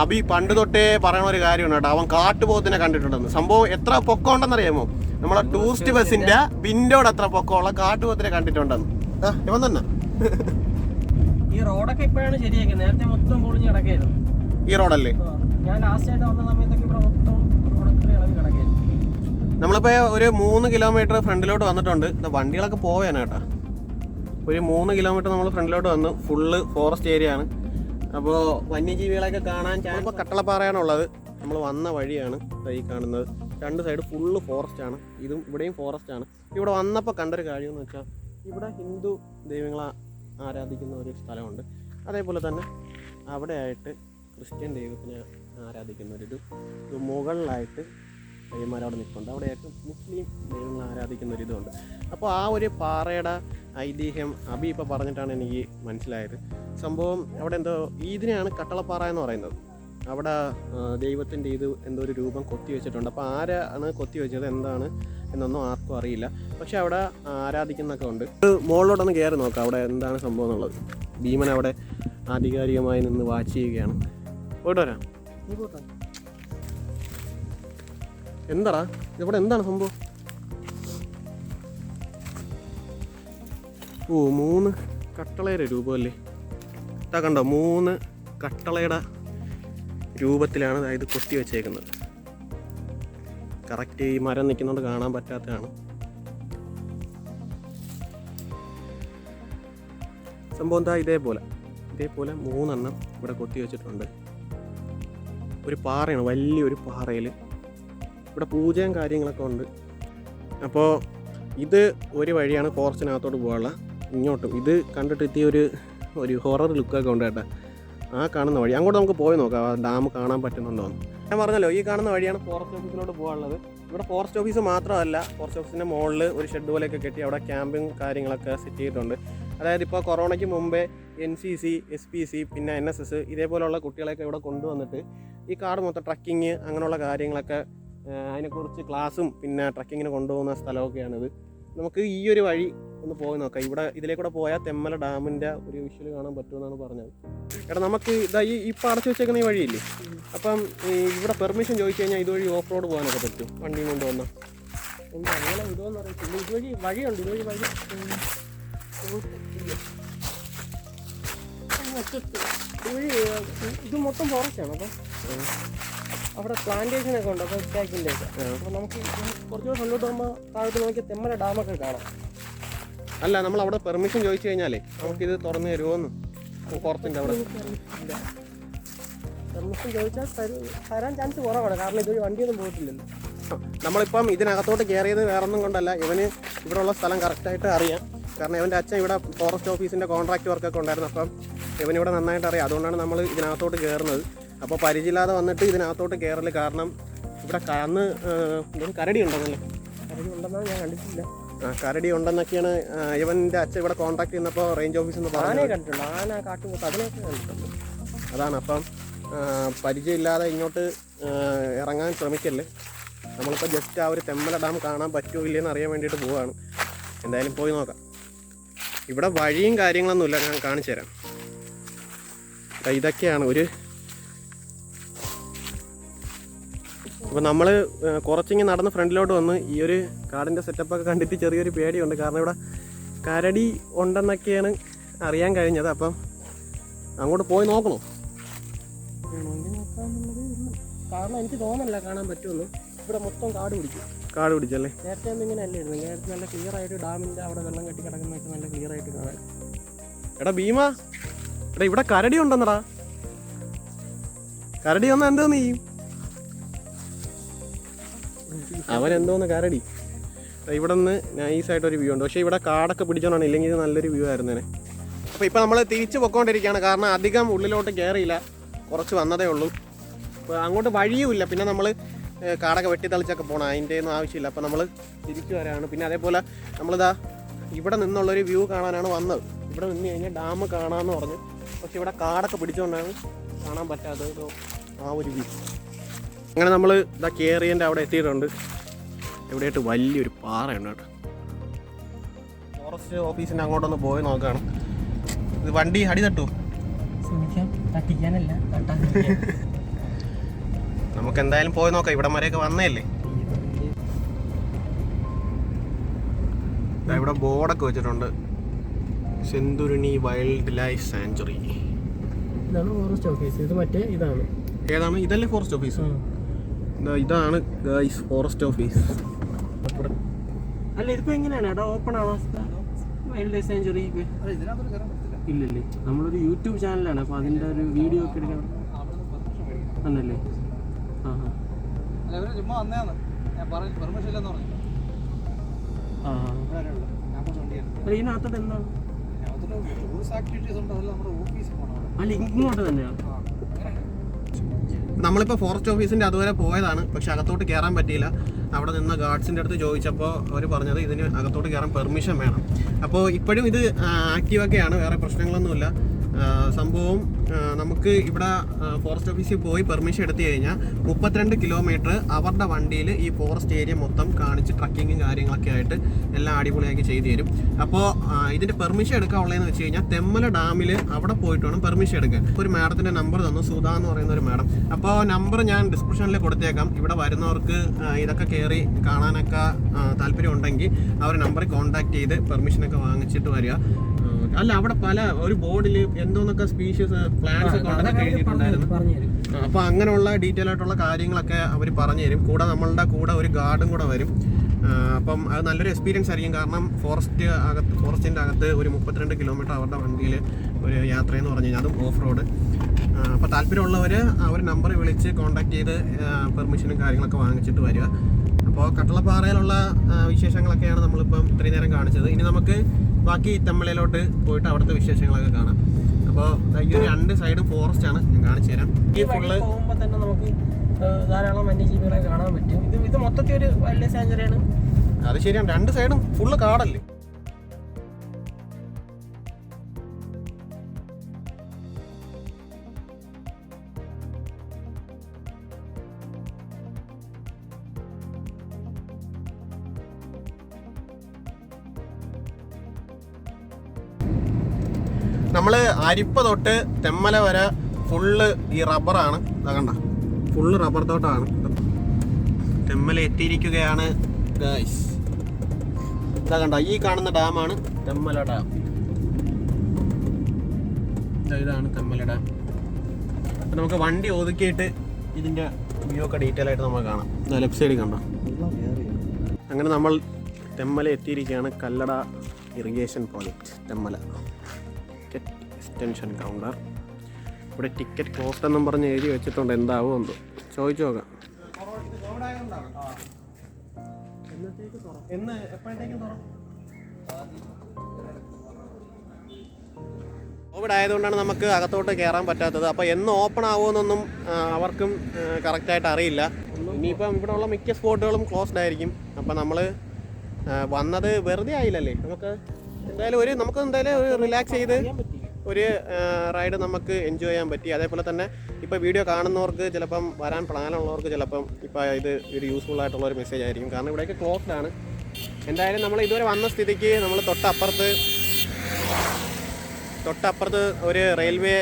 അബി പണ്ട് തൊട്ടേ പറയണ ഒരു കാര്യമാണ് കേട്ടോ. അവൻ കാട്ടുപോത്തിനെ കണ്ടിട്ടുണ്ടെന്ന്. സംഭവം എത്ര പൊക്കം ഉണ്ടെന്ന് അറിയാമോ നമ്മളെ ടൂറിസ്റ്റ് ബസിന്റെ വിൻഡോടെ എത്ര പൊക്കമുള്ള കാട്ടുപോത്തിനെ കണ്ടിട്ടുണ്ടെന്ന്. ഇവൻ തന്നെ. ഈ റോഡൊക്കെ ഇപ്പോഴാണ് ശരിയാക്കിയത്. നേരത്തെ മൊത്തം പൊളിഞ്ഞ് കിടക്കായിരുന്നു. ഈ റോഡല്ലേ? ഞാൻ ലാസ്റ്റ് ആയിട്ട് വന്ന സമയത്തൊക്കെ ഇവിടെ മൊത്തം റോഡൊക്കെ ഇളകി കിടക്കായിരുന്നു. നമ്മളിപ്പോ ഒരു മൂന്ന് കിലോമീറ്റർ ഫ്രണ്ടിലോട്ട് വന്നിട്ടുണ്ട്. വണ്ടികളൊക്കെ പോവാനാണ് കേട്ടോ. ഒരു മൂന്ന് കിലോമീറ്റർ നമ്മൾ ഫ്രണ്ടിലോട്ട് വന്നു. ഫുള്ള് ഫോറസ്റ്റ് ഏരിയ ആണ്. അപ്പോൾ വന്യജീവികളൊക്കെ കാണാൻ ഇപ്പോൾ കട്ടളപ്പാറയാണുള്ളത്. നമ്മൾ വന്ന വഴിയാണ് ദാ ഈ കാണുന്നത്. രണ്ട് സൈഡ് ഫുള്ള് ഫോറസ്റ്റ് ആണ്. ഇതും ഇവിടെയും ഫോറസ്റ്റ് ആണ്. ഇവിടെ വന്നപ്പോൾ കണ്ടൊരു കാര്യം എന്ന് വെച്ചാൽ ഇവിടെ ഹിന്ദു ദൈവങ്ങളെ ആരാധിക്കുന്ന ഒരു സ്ഥലമുണ്ട്. അതേപോലെ തന്നെ അവിടെയായിട്ട് ക്രിസ്ത്യൻ ദൈവത്തിനെ ആരാധിക്കുന്ന ഒരു ഇത്. ഇത് മുകളിലായിട്ട് ദൈവന്മാർ അവിടെ നിൽക്കുന്നുണ്ട് അവിടെയൊക്കെ മുസ്ലിം ദൈവങ്ങളെ ആരാധിക്കുന്ന ഒരു ഇതുണ്ട്. അപ്പോൾ ആ ഒരു പാറയുടെ ഐതിഹ്യം അബി ഇപ്പോൾ പറഞ്ഞിട്ടാണ് എനിക്ക് മനസ്സിലായത്. സംഭവം അവിടെ എന്തോ ഇതിനെയാണ് കട്ടളപ്പാറ എന്ന് പറയുന്നത്. അവിടെ ദൈവത്തിന്റെ ഇത് എന്തോ ഒരു രൂപം കൊത്തി വെച്ചിട്ടുണ്ട് അപ്പോൾ ആരാണ് കൊത്തി വെച്ചത് എന്താണ് എന്നൊന്നും ആർക്കും അറിയില്ല. പക്ഷെ അവിടെ ആരാധിക്കുന്നൊക്കെ ഉണ്ട്. മുകളിലോട്ടൊന്ന് കയറി നോക്കാം അവിടെ എന്താണ് സംഭവം എന്നുള്ളത്. ഭീമൻ അവിടെ ആധികാരികമായി നിന്ന് വാച്ച് ചെയ്യുകയാണ്. പോയിട്ട് വരാം. എന്താടാ? ഇവിടെ എന്താണ് സംഭവം? ഓ മൂന്ന് കട്ടളയുടെ രൂപമല്ലേ? ഇതാ കണ്ടോ മൂന്ന് കട്ടളയുടെ രൂപത്തിലാണ് അതായത് കൊത്തി വെച്ചേക്കുന്നത്. കറക്റ്റ് ഈ മരം നിൽക്കുന്നതുകൊണ്ട് കാണാൻ പറ്റാത്തതാണ്. സംഭവം എന്താ? ഇതേപോലെ. ഇതേപോലെ മൂന്നെണ്ണം ഇവിടെ കൊത്തി വെച്ചിട്ടുണ്ട്. ഒരു പാറയാണ് വലിയൊരു പാറയിൽ ഇവിടെ പൂജയും കാര്യങ്ങളൊക്കെ ഉണ്ട്. അപ്പോൾ ഇത് ഒരു വഴിയാണ് ഫോറസ്റ്റിനകത്തോട്ട് പോകാനുള്ള. ഇങ്ങോട്ടും. ഇത് കണ്ടിട്ട് എത്തിയ ഒരു ഒരു ഹൊറർ ലുക്കൊക്കെ ഉണ്ട് കേട്ടോ. ആ കാണുന്ന വഴി. അങ്ങോട്ട് നമുക്ക് പോയി നോക്കാം. ആ ഡാം കാണാൻ പറ്റുന്നുണ്ടോ എന്ന്. ഞാൻ പറഞ്ഞല്ലോ ഈ കാണുന്ന വഴിയാണ് ഫോറസ്റ്റ് ഓഫീസിലോട്ട് പോകാനുള്ളത്. ഇവിടെ ഫോറസ്റ്റ് ഓഫീസ് മാത്രമല്ല ഫോറസ്റ്റ് ഓഫീസിന്റെ മുകളിൽ ഒരു ഷെഡ് പോലെയൊക്കെ കെട്ടി അവിടെ ക്യാമ്പും കാര്യങ്ങളൊക്കെ സെറ്റ് ചെയ്തിട്ടുണ്ട്. അതായത് ഇപ്പോൾ കൊറോണയ്ക്ക് മുമ്പേ N C C S P C പിന്നെ എൻ എസ് എസ് ഇതേപോലെയുള്ള കുട്ടികളെയൊക്കെ ഇവിടെ കൊണ്ടുവന്നിട്ട് ഈ കാട് മൊത്തം ട്രക്കിങ് അങ്ങനെയുള്ള കാര്യങ്ങളൊക്കെ അതിനെക്കുറിച്ച് ക്ലാസ്സും പിന്നെ ട്രക്കിങ്ങിന് കൊണ്ടുപോകുന്ന സ്ഥലമൊക്കെയാണിത്. നമുക്ക് ഈ ഒരു വഴി ഒന്ന് പോയി നോക്കാം. ഇവിടെ ഇതിലേക്കൂടെ പോയാൽ തെമ്മല ഡാമിന്റെ ഒരു വിഷ്വൽ കാണാൻ പറ്റുമെന്നാണ് പറഞ്ഞത്. എടാ നമുക്ക് ഇതാ ഈ ഇപ്പം അടച്ചു വെച്ചേക്കുന്ന ഈ വഴിയില്ലേ? അപ്പം ഇവിടെ പെർമിഷൻ ചോദിച്ചു കഴിഞ്ഞാൽ ഇതുവഴി ഓഫ് റോഡ് പോകാനൊക്കെ പറ്റും. വണ്ടിയും കൊണ്ട് വന്നാൽ അങ്ങനെ ഇതോന്ന് അറിയത്തില്ല. ഇതുവഴി വഴിയുണ്ട്. ഇതുവഴി വഴി ഇത് മൊത്തം ഫോറസ്റ്റാണ് അപ്പം അവിടെ പ്ലാന്റേഷൻ ഒക്കെ ഉണ്ട്. അപ്പോൾ തേക്കിന്റെ ഒക്കെ. അപ്പോൾ നമുക്ക് കുറച്ചുകൂടെ മുന്നോട്ട് പോകുമ്പോൾ താഴത്ത് നോക്കിയാൽ തെമ്മല ഡാമൊക്കെ കാണാം. അല്ല നമ്മൾ അവിടെ പെർമിഷൻ ചോദിച്ചു കഴിഞ്ഞാലേ നമുക്ക് ഇത് തുറന്നു തരുമോന്ന് പുറത്തിന്റെ അവിടെ. പെർമിഷൻ ചോദിച്ചാൽ തരാൻ ചാൻസ് കുറവാണ്. കാരണം ഇതുവഴി വണ്ടിയൊന്നും പോയിട്ടില്ലല്ലോ. നമ്മളിപ്പം ഇതിനകത്തോട്ട് കയറിയത് വേറൊന്നും കൊണ്ടല്ല. ഇവന് ഇവിടെയുള്ള സ്ഥലം കറക്റ്റായിട്ട് അറിയാം. കാരണം ഇവന്റെ അച്ഛൻ ഇവിടെ ഫോറസ്റ്റ് ഓഫീസിന്റെ കോൺട്രാക്ട് വർക്കൊക്കെ ഉണ്ടായിരുന്നു. അപ്പം ഇവിടെ നന്നായിട്ട് അറിയാം. അതുകൊണ്ടാണ് നമ്മൾ ഇതിനകത്തോട്ട് കയറുന്നത് അപ്പോൾ പരിചയമില്ലാതെ വന്നിട്ട് ഇതിനകത്തോട്ട് കയറൽ കാരണം ഇവിടെ കന്ന് അന്ന് കരടി ഉണ്ടെന്നല്ലേ? കരടി ഉണ്ടെന്നാണ് ഞാൻ കണ്ടിട്ടില്ല. കരടി ഉണ്ടെന്നൊക്കെയാണ് ഇവന്റെ അച്ഛൻ ഇവിടെ കോൺടാക്ട് ചെയ്യുന്നപ്പോൾ റേഞ്ച് ഓഫീസിൽ നിന്ന് പറഞ്ഞു അതാണ് അപ്പം പരിചയമില്ലാതെ ഇങ്ങോട്ട് ഇറങ്ങാൻ ശ്രമിക്കല്ലേ? നമ്മളിപ്പോൾ ജസ്റ്റ് ആ ഒരു തെമ്മല ഡാം കാണാൻ പറ്റുമോ ഇല്ലയെന്ന് അറിയാൻ വേണ്ടിയിട്ട് പോവാണ്. എന്തായാലും പോയി നോക്കാം. ഇവിടെ വഴിയും കാര്യങ്ങളൊന്നുമില്ല ഞാൻ കാണിച്ചു തരാം ഇതൊക്കെയാണ് ഒരു അപ്പോൾ നമ്മൾ കുറച്ചിങ്ങനെ നടന്ന് ഫ്രണ്ടിലോട്ട് വന്ന് ഈ ഒരു കാടിന്റെ സെറ്റപ്പൊക്കെ കണ്ടിട്ട് ചെറിയൊരു പേടിയുണ്ട്. കാരണം ഇവിടെ കരടി ഉണ്ടെന്നൊക്കെയാണ് അറിയാൻ കഴിഞ്ഞത്. അപ്പം അങ്ങോട്ട് പോയി നോക്കണോ? കാരണം എനിക്ക് തോന്നുന്നില്ല കാണാൻ പറ്റുമെന്ന്. ഇവിടെ മൊത്തം കാട് പിടിക്കും. കാട് പിടിച്ചല്ലേ? നേരത്തെ ഒന്നും ഇങ്ങനെ അല്ലായിരുന്നു നേരത്തെ നല്ല ക്ലിയർ ആയിട്ട് ഡാമിന്റെ അവിടെ വെള്ളം കെട്ടി കിടക്കുന്നൊക്കെ നല്ല ക്ലിയർ ആയിട്ട് കാണാൻ. എടാ ഭീമ. എടാ ഇവിടെ കരടി ഉണ്ടെന്നടാ. കരടി വന്നാൽ എന്താ നീ അവൻ എന്തോന്ന് കരടി ഇവിടെ നിന്ന് നൈസായിട്ട് ഒരു വ്യൂ ഉണ്ട്. പക്ഷേ ഇവിടെ കാടൊക്കെ പിടിച്ചോണ്ടാണ് ഇല്ലെങ്കിൽ ഇത് നല്ലൊരു വ്യൂ ആയിരുന്നേനെ അപ്പോൾ ഇപ്പോൾ നമ്മൾ തിരിച്ച് പൊക്കോണ്ടിരിക്കുകയാണ്. കാരണം അധികം ഉള്ളിലോട്ട് കയറിയില്ല കുറച്ച് വന്നതേ ഉള്ളൂ. അപ്പോൾ അങ്ങോട്ട് വഴിയുമില്ല. പിന്നെ നമ്മൾ കാടൊക്കെ വെട്ടിത്തളിച്ചൊക്കെ പോകണം അതിന്റെ ഒന്നും ആവശ്യമില്ല. അപ്പോൾ നമ്മൾ തിരിച്ചു വരാണ് പിന്നെ അതേപോലെ നമ്മളിതാ ഇവിടെ നിന്നുള്ളൊരു വ്യൂ കാണാനാണ് വന്നത്. ഇവിടെ നിന്ന് കഴിഞ്ഞാൽ ഡാം കാണാമെന്ന് പറഞ്ഞു. പക്ഷെ ഇവിടെ കാടൊക്കെ പിടിച്ചുകൊണ്ടാണ് കാണാൻ പറ്റാത്തത്. ആ ഒരു വ്യൂ അങ്ങനെ നമ്മൾ ഇതാ കേറിയന്റെ അവിടെ എത്തിയിട്ടുണ്ട്. എവിടെയായിട്ട് വലിയൊരു പാറയുണ്ട് കേട്ടോ. ഫോറസ്റ്റ് ഓഫീസിന്റെ അങ്ങോട്ടൊന്ന് പോയി നോക്കുകയാണ് ഇത് വണ്ടി അടി തട്ടു. നമുക്ക് എന്തായാലും പോയി നോക്കാം. ഇവിടെ വരെയൊക്കെ വന്നതല്ലേ? ഇവിടെ ബോർഡൊക്കെ വെച്ചിട്ടുണ്ട്. സെന്തുരുണി വൈൽഡ് ലൈഫ് സാഞ്ചുറി ഇതാണ് ഫോറസ്റ്റ് ഓഫീസ് ഇത് മറ്റേ ഇതാണ്. ഏതാണ്? ഇതല്ലേ ഫോറസ്റ്റ് ഓഫീസ് ഇതാണ് ഗൈസ് ഫോറസ്റ്റ് ഓഫീസ് അല്ല ഇതിപ്പോ എങ്ങനെയാണ്? എടാ ഓപ്പൺ ആണോ? വൈൽഡ് ലൈഫ് സാഞ്ചുറി ഇല്ലല്ലേ. നമ്മളൊരു യൂട്യൂബ് ചാനലാണ് അപ്പൊ അതിന്റെ ഒരു വീഡിയോ ഒക്കെ എടുക്കണം അന്നല്ലേ ആ ഇതിനകത്തോട്ട് എന്താണ്? അല്ല ഇങ്ങോട്ട് തന്നെയാണ് നമ്മളിപ്പോൾ ഫോറസ്റ്റ് ഓഫീസിന്റെ അതുവരെ പോയതാണ് പക്ഷെ അകത്തോട്ട് കയറാൻ പറ്റിയില്ല. അവിടെ നിന്ന് ഗാർഡ്സിന്റെ അടുത്ത് ചോദിച്ചപ്പോൾ അവർ പറഞ്ഞത് ഇതിന് അകത്തോട്ട് കയറാൻ പെർമിഷൻ വേണം. അപ്പോൾ ഇപ്പോഴും ഇത് ആക്റ്റീവൊക്കെയാണ് വേറെ പ്രശ്നങ്ങളൊന്നുമില്ല. സംഭവം നമുക്ക് ഇവിടെ ഫോറസ്റ്റ് ഓഫീസിൽ പോയി പെർമിഷൻ എടുത്തു കഴിഞ്ഞാൽ മുപ്പത്തിരണ്ട് കിലോമീറ്റർ അവരുടെ വണ്ടിയിൽ ഈ ഫോറസ്റ്റ് ഏരിയ മൊത്തം കാണിച്ച് ട്രക്കിങ്ങും കാര്യങ്ങളൊക്കെ ആയിട്ട് എല്ലാം അടിപൊളിയാക്കി ചെയ്തു തരും. അപ്പോൾ ഇതിന്റെ പെർമിഷൻ എടുക്കാനുള്ളതെന്ന് വെച്ച് കഴിഞ്ഞാൽ തെമ്മല ഡാമിൽ അവിടെ പോയിട്ട് വേണം പെർമിഷൻ എടുക്കാൻ. ഒരു മാഡത്തിന്റെ നമ്പർ തന്നു സുധ എന്ന് പറയുന്ന ഒരു മാഡം. അപ്പോൾ നമ്പർ ഞാൻ ഡിസ്ക്രിപ്ഷനിൽ കൊടുത്തേക്കാം. ഇവിടെ വരുന്നവർക്ക് ഇതൊക്കെ കയറി കാണാനൊക്കെ താല്പര്യം ഉണ്ടെങ്കിൽ അവർ നമ്പറിൽ കോൺടാക്ട് ചെയ്ത് പെർമിഷനൊക്കെ വാങ്ങിച്ചിട്ട് വരിക. അല്ല അവിടെ പല ഒരു ബോർഡിൽ എന്തോന്നൊക്കെ സ്പീഷ്യസ് പ്ലാന്റ്സ് ഒക്കെ ഉണ്ടെന്നൊക്കെ എഴുതിയിട്ടുണ്ടായിരുന്നു. അപ്പൊ അങ്ങനെയുള്ള ഡീറ്റെയിൽ ആയിട്ടുള്ള കാര്യങ്ങളൊക്കെ അവർ പറഞ്ഞു തരും കൂടെ നമ്മളുടെ കൂടെ ഒരു ഗാർഡും കൂടെ വരും. അപ്പം അത് നല്ലൊരു എക്സ്പീരിയൻസ് ആയിരിക്കും. കാരണം ഫോറസ്റ്റ് അകത്ത് ഫോറസ്റ്റിന്റെ അകത്ത് ഒരു മുപ്പത്തിരണ്ട് കിലോമീറ്റർ അവരുടെ വണ്ടിയിൽ ഒരു യാത്രയെന്ന് പറഞ്ഞു കഴിഞ്ഞാൽ അതും ഓഫ് റോഡ് അപ്പോൾ താല്പര്യമുള്ളവർ അവർ നമ്പർ വിളിച്ച് കോൺടാക്ട് ചെയ്ത് പെർമിഷനും കാര്യങ്ങളൊക്കെ വാങ്ങിച്ചിട്ട് വരിക. അപ്പോൾ കട്ടളപ്പാറയിലുള്ള വിശേഷങ്ങളൊക്കെയാണ് നമ്മളിപ്പം ഇത്രയും നേരം കാണിച്ചത്. ഇനി നമുക്ക് ബാക്കി തെമ്മലയിലോട്ട് പോയിട്ട് അവിടുത്തെ വിശേഷങ്ങളൊക്കെ കാണാം. അപ്പോൾ ഈ ഒരു രണ്ട് സൈഡും ഫോറസ്റ്റ് ആണ് ഞാൻ കാണിച്ചു തരാം. ഈ ഫുള്ള് പോകുമ്പോൾ തന്നെ നമുക്ക് ധാരാളം വന്യജീവികളെ കാണാൻ പറ്റും. ഇത് ഇത് മൊത്തത്തിൽ ഒരു വൈൽഡ് ലൈഫ് സാഞ്ചുറിയാണ് അത് ശരിയാണ്. രണ്ട് സൈഡും ഫുള്ള് കാടല്ലേ? അരിപ്പ തൊട്ട് തെമ്മല വരെ ഫുള്ള് ഈ റബ്ബറാണ് കണ്ട. ഫുള്ള് റബ്ബർ തോട്ടമാണ് തെമ്മല എത്തിയിരിക്കുകയാണ്. ഗൈസ് ഇതാ ഈ കാണുന്ന ഡാമാണ് തെമ്മല ഡാം ഇതാണ് തെമ്മല ഡാം അപ്പൊ നമുക്ക് വണ്ടി ഒതുക്കിയിട്ട് ഇതിന്റെ വ്യൂ ഒക്കെ ഡീറ്റെയിൽ ആയിട്ട് നമുക്ക് കാണാം. ലെഫ്റ്റ് സൈഡിൽ കണ്ടോ? അങ്ങനെ നമ്മൾ തെമ്മല എത്തിയിരിക്കുകയാണ് Kallada irrigation project Thenmala. Extension counter. ഇവിടെ ടിക്കറ്റ് കോസ്റ്റ് എന്നും പറഞ്ഞ് എഴുതി വെച്ചിട്ടുണ്ട്. എന്താവും എന്തോ ചോദിച്ചു നോക്കാം. കോവിഡ് ആയതുകൊണ്ടാണ് നമുക്ക് അകത്തോട്ട് കയറാൻ പറ്റാത്തത്. അപ്പോൾ എന്ന് ഓപ്പൺ ആവുമെന്നൊന്നും അവർക്കും കറക്റ്റായിട്ട് അറിയില്ല. ഇനിയിപ്പം ഇവിടെ ഉള്ള മിക്ക സ്പോട്ടുകളും ക്ലോസ്ഡ് ആയിരിക്കും. അപ്പോൾ നമ്മൾ വന്നത് വെറുതെ ആയില്ലല്ലേ? നമുക്ക് എന്തായാലും ഒരു നമുക്ക് എന്തായാലും ഒരു റിലാക്സ് ചെയ്ത് ഒരു റൈഡ് നമുക്ക് എൻജോയ് ചെയ്യാൻ പറ്റി. അതേപോലെ തന്നെ ഇപ്പോൾ വീഡിയോ കാണുന്നവർക്ക് ചിലപ്പം വരാൻ പ്ലാനുള്ളവർക്ക് ചിലപ്പം ഇപ്പോൾ ഇത് ഒരു യൂസ്ഫുൾ ആയിട്ടുള്ള ഒരു മെസ്സേജ് ആയിരിക്കും. കാരണം ഇവിടെയൊക്കെ ക്ലോസ്ഡ് ആണ്. എന്തായാലും നമ്മൾ ഇതുവരെ വന്ന സ്ഥിതിക്ക് നമ്മൾ തൊട്ടപ്പുറത്ത് തൊട്ടപ്പുറത്ത് ഒരു റെയിൽവേ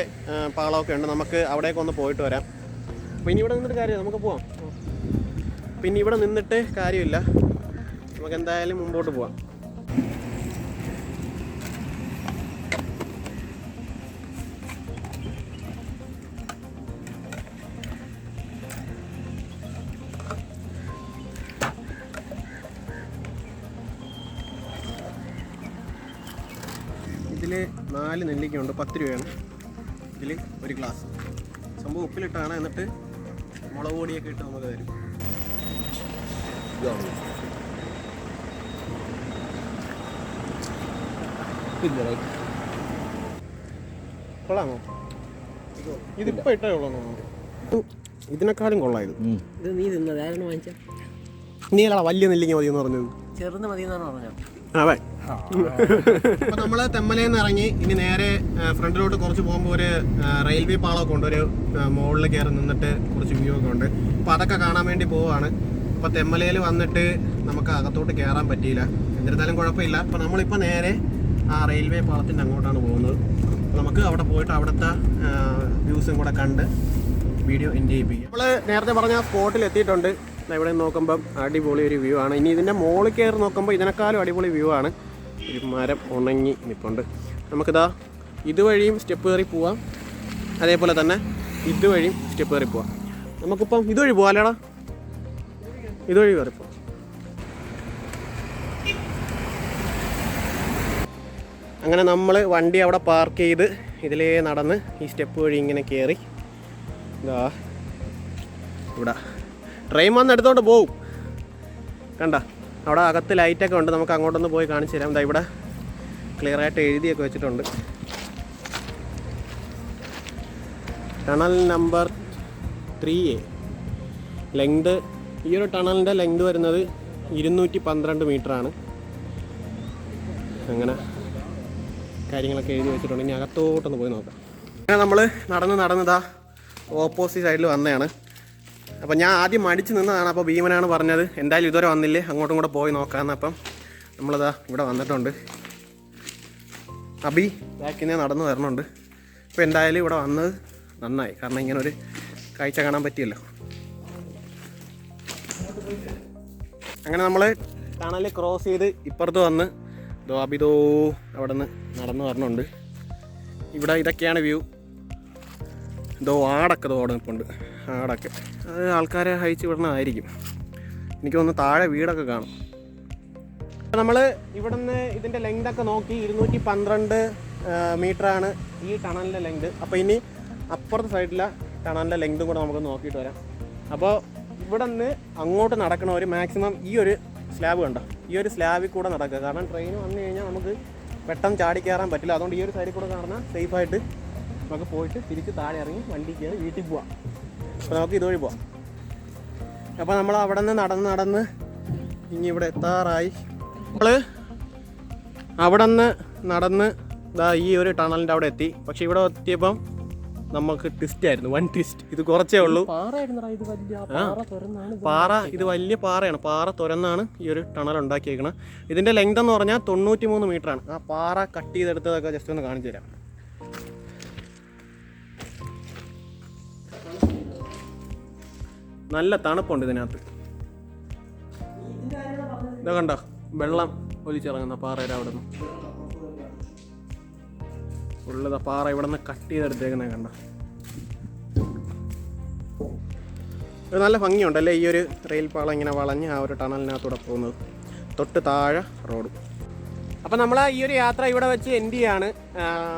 പാളമൊക്കെ ഉണ്ട്. നമുക്ക് അവിടേക്ക് ഒന്ന് പോയിട്ട് വരാം. ഇനി ഇവിടെ നിന്നിട്ട് കാര്യം നമുക്ക് പോവാം. പിന്നെ ഇവിടെ നിന്നിട്ട് കാര്യമില്ല. നമുക്ക് എന്തായാലും മുമ്പോട്ട് പോവാം. ഇതിൽ നാല് നെല്ലിക്കയുണ്ട് പത്ത് രൂപയാണ്. ഇതിൽ ഒരു ഗ്ലാസ് സംഭവം ഉപ്പിലിട്ടാണ് എന്നിട്ട് മുളക് പൊടിയൊക്കെ ഇട്ട് നമുക്ക് തരും. കൊള്ളാമോ? ഇതിപ്പോ ഇട്ടേ ഉള്ളൂ ഇതിനെക്കാളും കൊള്ളാം ഇത്. ഇത് നീ തിന്നത്? ആരാണ് വാങ്ങിച്ച? നീ അല്ല വലിയ നെല്ലിക്ക മതി എന്ന് പറഞ്ഞത്. ചെറുത് മതി എന്നാണ് പറഞ്ഞത് അതെ അപ്പൊ നമ്മൾ തെമ്മലയിൽ നിന്ന് ഇറങ്ങി ഇനി നേരെ ഫ്രണ്ടിലോട്ട് കുറച്ച് പോകുമ്പോൾ ഒരു റെയിൽവേ പാളമൊക്കെ ഉണ്ട്. ഒരു മുകളിൽ കയറി നിന്നിട്ട് കുറച്ച് വ്യൂ ഒക്കെ ഉണ്ട്. അപ്പൊ അതൊക്കെ കാണാൻ വേണ്ടി പോവാണ്. അപ്പൊ തെമ്മലയിൽ വന്നിട്ട് നമുക്ക് അകത്തോട്ട് കയറാൻ പറ്റിയില്ല. എന്നിരുന്നാലും കുഴപ്പമില്ല. അപ്പൊ നമ്മളിപ്പോ നേരെ ആ റെയിൽവേ പാളത്തിന്റെ അങ്ങോട്ടാണ് പോകുന്നത്. നമുക്ക് അവിടെ പോയിട്ട് അവിടുത്തെ വ്യൂസും കൂടെ കണ്ട് വീഡിയോ എൻജോയ് ചെയ്യിപ്പിക്കും. നമ്മൾ നേരത്തെ പറഞ്ഞ സ്പോട്ടിൽ എത്തിയിട്ടുണ്ട്. ഇവിടെ നോക്കുമ്പം അടിപൊളി ഒരു വ്യൂ ആണ്. ഇനി ഇതിന്റെ മുകളിൽ കയറി നോക്കുമ്പോൾ ഇതിനേക്കാളും അടിപൊളി വ്യൂ ആണ്. ഒരു മരം ഉണങ്ങി നിൽപ്പുണ്ട് നമുക്കിതാ ഇതുവഴിയും സ്റ്റെപ്പ് കയറി പോവാം. അതേപോലെ തന്നെ ഇതുവഴിയും സ്റ്റെപ്പ് കയറി പോവാം. നമുക്കിപ്പം ഇതുവഴി പോവാം അല്ലേടാ ഇതുവഴി കയറി പോവാം. അങ്ങനെ നമ്മൾ വണ്ടി അവിടെ പാർക്ക് ചെയ്ത് ഇതിലേ നടന്ന് ഈ സ്റ്റെപ്പ് വഴി ഇങ്ങനെ കയറി. ഇതാ. ഇവിടെ. ട്രെയിൻ വന്ന് എടുത്തോണ്ട് പോവും. കണ്ട? അവിടെ അകത്ത് ലൈറ്റൊക്കെ ഉണ്ട്. നമുക്ക് അങ്ങോട്ടൊന്ന് പോയി കാണിച്ചു തരാം. ഇതാ ഇവിടെ ക്ലിയർ ആയിട്ട് എഴുതിയൊക്കെ വെച്ചിട്ടുണ്ട്. Tunnel number three A. Length ഈ ഒരു ടണലിന്റെ ലെങ്ത് വരുന്നത് ഇരുന്നൂറ്റി പന്ത്രണ്ട് ആണ് അങ്ങനെ കാര്യങ്ങളൊക്കെ എഴുതി വെച്ചിട്ടുണ്ട്. ഇനി അകത്തോട്ടൊന്ന് പോയി നോക്കാം. അങ്ങനെ നമ്മൾ നടന്ന് നടന്നതാ ഓപ്പോസിറ്റ് സൈഡിൽ വന്നതാണ്. അപ്പം ഞാൻ ആദ്യം മടിച്ച് നിന്നതാണ്. അപ്പോൾ ഭീമനാണ് പറഞ്ഞത് എന്തായാലും ഇതുവരെ വന്നില്ലേ? അങ്ങോട്ടും കൂടെ പോയി നോക്കാമെന്ന് അപ്പം നമ്മളിതാ ഇവിടെ വന്നിട്ടുണ്ട്. അബി ബാക്കിനെ നടന്നു വരണുണ്ട്. അപ്പോൾ എന്തായാലും ഇവിടെ വന്നത് നന്നായി. കാരണം ഇങ്ങനെ ഒരു കാഴ്ച കാണാൻ പറ്റിയല്ലോ. അങ്ങനെ നമ്മൾ ടണൽ ക്രോസ് ചെയ്ത് ഇപ്പുറത്ത് വന്ന് ദോ അബിദോ അവിടെ നിന്ന് നടന്നു വരണുണ്ട്. ഇവിടെ ഇതൊക്കെയാണ് വ്യൂ. ദോ ആടൊക്കെ ദോ അവിടെ നിൽപ്പുണ്ട്. ആടൊക്കെ. ആൾക്കാരെ അയച്ചു വിടണമായിരിക്കും എനിക്ക് തോന്നുന്നു താഴെ വീടൊക്കെ കാണും. നമ്മൾ ഇവിടെ നിന്ന് ഇതിന്റെ ലെങ്ത് ഒക്കെ നോക്കി ഇരുന്നൂറ്റി പന്ത്രണ്ട് മീറ്ററാണ് ഈ ടണലിന്റെ ലെങ്ത് അപ്പോൾ ഇനി അപ്പുറത്തെ സൈഡിലെ ടണലിന്റെ ലെങ്തും കൂടെ നമുക്ക് നോക്കിയിട്ട് വരാം. അപ്പോൾ ഇവിടെ നിന്ന് അങ്ങോട്ട് നടക്കണവർ മാക്സിമം ഈ ഒരു സ്ലാബ് കണ്ടോ? ഈ ഒരു സ്ലാബിൽ കൂടെ നടക്കുക. കാരണം ട്രെയിൻ വന്നു കഴിഞ്ഞാൽ നമുക്ക് പെട്ടെന്ന് ചാടി കയറാൻ പറ്റില്ല. അതുകൊണ്ട് ഈ ഒരു സൈഡിൽ കൂടെ നടന്നാൽ സേഫായിട്ട് നമുക്ക് പോയിട്ട് തിരിച്ച് താഴെ ഇറങ്ങി വണ്ടി കയറി വീട്ടിൽ പോവാം. അപ്പോൾ നമുക്ക് ഇതുവഴി പോവാം. അപ്പോൾ നമ്മൾ അവിടെ നിന്ന് നടന്ന് നടന്ന് ഇനി ഇവിടെ എത്താറായി. നമ്മൾ അവിടെ നിന്ന് നടന്ന് ദാ ഈ ഒരു ടണലിന്റെ അവിടെ എത്തി. പക്ഷെ ഇവിടെ എത്തിയപ്പം നമുക്ക് ട്വിസ്റ്റ് ആയിരുന്നു. വൺ ട്വിസ്റ്റ് ഇത് കുറച്ചേ ഉള്ളൂ. ഇത് ഇത് പാറ ഇത് വലിയ പാറയാണ്. പാറ തുരന്നാണ് ഈ ഒരു ടണൽ ഉണ്ടാക്കിയേക്കുന്നത് ഇതിന്റെ ലെങ്ത് എന്ന് പറഞ്ഞാൽ തൊണ്ണൂറ്റി മൂന്ന് മീറ്ററാണ് ആ പാറ കട്ട് ചെയ്തെടുത്തതൊക്കെ ജസ്റ്റ് ഒന്ന് കാണിച്ചു തരാം നല്ല തണുപ്പുണ്ട് ഇതിനകത്ത്. ഇതാ കണ്ട വെള്ളം ഒലിച്ചിറങ്ങുന്ന പാറയുടെ അവിടെ നിന്ന് ഉള്ളത് പാറ ഇവിടെ നിന്ന് കട്ട് ചെയ്തെടുത്തേക്കുന്നത് കണ്ട. ഒരു നല്ല ഭംഗിയുണ്ടല്ലേ ഈ ഒരു റെയിൽ പാളം ഇങ്ങനെ വളഞ്ഞ് ആ ഒരു ടണലിനകത്തൂടെ പോകുന്നത്. തൊട്ട് താഴെ റോഡ്. അപ്പം നമ്മൾ ഈ ഒരു യാത്ര ഇവിടെ വെച്ച് എൻഡ് ചെയ്യാണ്.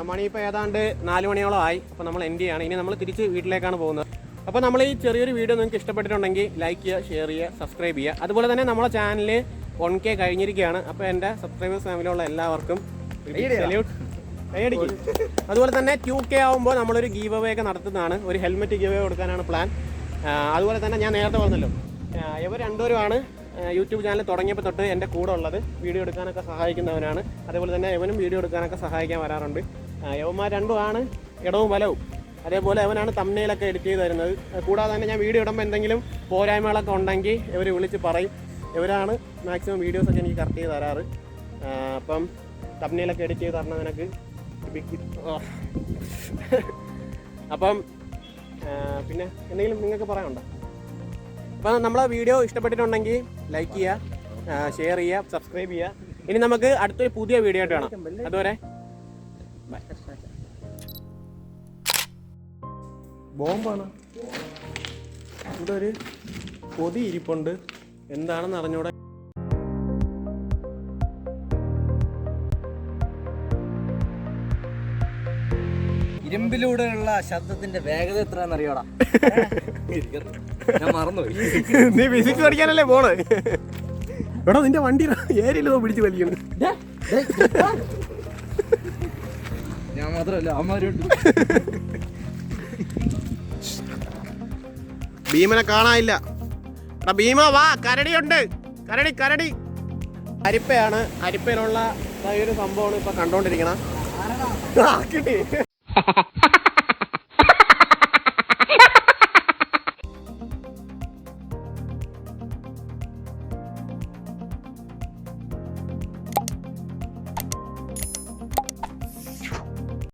മണിയിപ്പോൾ ഏതാണ്ട് നാല് മണിയോളം ആയി. അപ്പോൾ നമ്മൾ എൻഡ് ചെയ്യാണ്. ഇനി നമ്മൾ തിരിച്ച് വീട്ടിലേക്കാണ് പോകുന്നത്. അപ്പോൾ നമ്മൾ ഈ ചെറിയൊരു വീഡിയോ നിങ്ങൾക്ക് ഇഷ്ടപ്പെട്ടിട്ടുണ്ടെങ്കിൽ ലൈക്ക് ചെയ്യുക ഷെയർ ചെയ്യുക സബ്സ്ക്രൈബ് ചെയ്യുക. അതുപോലെ തന്നെ നമ്മളെ ചാനൽ വൺ കെ കഴിഞ്ഞിരിക്കുകയാണ്. അപ്പോൾ എന്റെ സബ്സ്ക്രൈബേഴ്സ് ഫാമിലിയുള്ള എല്ലാവർക്കും അതുപോലെ തന്നെ ടു കെ ആകുമ്പോൾ നമ്മളൊരു ഗീവ് അവേ ഒക്കെ നടത്തുന്നതാണ്. ഒരു ഹെൽമെറ്റ് ഗീവ് അവേ കൊടുക്കാനാണ് പ്ലാൻ അതുപോലെ തന്നെ ഞാൻ നേരത്തെ പറഞ്ഞല്ലോ. ഇവർ രണ്ടുപേരുമാണ് യൂട്യൂബ് ചാനൽ തുടങ്ങിയപ്പോൾ തൊട്ട് എന്റെ കൂടെ ഉള്ളത്. വീഡിയോ എടുക്കാനൊക്കെ സഹായിക്കുന്നവരാണ്. അതുപോലെ തന്നെ ഇവനും വീഡിയോ എടുക്കാനൊക്കെ സഹായിക്കാൻ വരാറുണ്ട്. യവന്മാർ രണ്ടുമാണ് ഇടവും വലവും. അതേപോലെ അവനാണ് തമ്മനയിലൊക്കെ എഡിറ്റ് ചെയ്ത് തരുന്നത്. കൂടാതെ തന്നെ ഞാൻ വീഡിയോ ഇടുമ്പോൾ എന്തെങ്കിലും പോരായ്മകളൊക്കെ ഉണ്ടെങ്കിൽ ഇവർ വിളിച്ച് പറയും. ഇവരാണ് മാക്സിമം വീഡിയോസൊക്കെ എനിക്ക് കറക്റ്റ് ചെയ്ത് തരാറ്. അപ്പം തമ്മനയിലൊക്കെ എഡിറ്റ് ചെയ്ത് തരണം നിനക്ക്. ബിഗ് അപ്പം പിന്നെ എന്തെങ്കിലും നിങ്ങൾക്ക് പറയാനുണ്ടോ? അപ്പം നമ്മളെ വീഡിയോ ഇഷ്ടപ്പെട്ടിട്ടുണ്ടെങ്കിൽ ലൈക്ക് ചെയ്യുക ഷെയർ ചെയ്യുക സബ്സ്ക്രൈബ് ചെയ്യുക ഇനി നമുക്ക് അടുത്തൊരു പുതിയ വീഡിയോ ആയിട്ട് കാണാം. അതുവരെ ബോംബാണ്. ഇവിടെ ഒരു പൊതി ഇരിപ്പുണ്ട്. എന്താണെന്ന് അറിഞ്ഞൂടെ. ഇരുമ്പിലൂടെയുള്ള ശബ്ദത്തിന്റെ വേഗത എത്രയാണെന്ന് അറിയോടാ. ഞാൻ മറന്നുപോയി. നീ ഫിസിക്സ് പഠിക്കാനല്ലേ പോണ്? എടാ നിന്റെ വണ്ടി ഏരിയല്ലോ പിടിച്ച് വലിക്കുന്നു ഞാൻ മാത്രമല്ല അമ്മമാരുണ്ട് ഭീമനെ കാണാനില്ല. എടാ ഭീമ വാ കരടിയുണ്ട്. കരടി കരടി. അരിപ്പയാണ്. അരിപ്പയിലുള്ള ഒരു സംഭവമാണ് ഇപ്പൊ കണ്ടോണ്ടിരിക്കണം. കിട്ടി.